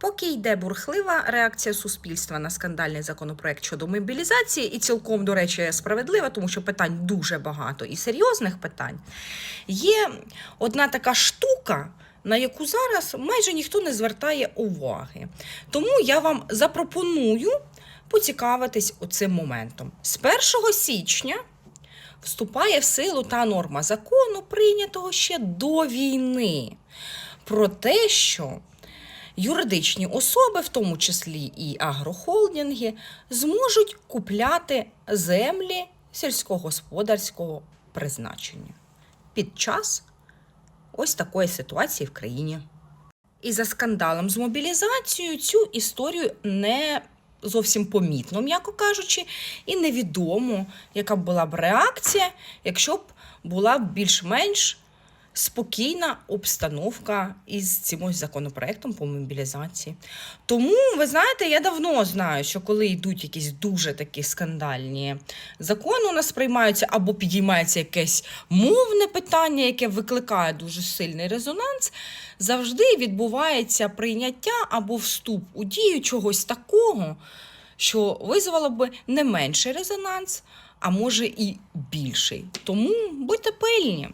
Поки йде бурхлива реакція суспільства на скандальний законопроект щодо мобілізації, і цілком, до речі, справедлива, тому що питань дуже багато і серйозних питань, є одна така штука, на яку зараз майже ніхто не звертає уваги. Тому я вам запропоную поцікавитись оцим моментом. З 1 січня вступає в силу та норма закону, прийнятого ще до війни, про те, що юридичні особи, в тому числі і агрохолдинги, зможуть купляти землі сільськогосподарського призначення під час ось такої ситуації в країні. І за скандалом з мобілізацією цю історію не зовсім помітно, м'яко кажучи, і невідомо, яка б була б реакція, якщо б була більш-менш спокійна обстановка із цим законопроектом по мобілізації. Тому, ви знаєте, я давно знаю, що коли йдуть якісь дуже такі скандальні закони, у нас приймаються або підіймається якесь мовне питання, яке викликає дуже сильний резонанс, завжди відбувається прийняття або вступ у дію чогось такого, що визвало би не менший резонанс, а може і більший. Тому будьте пильні.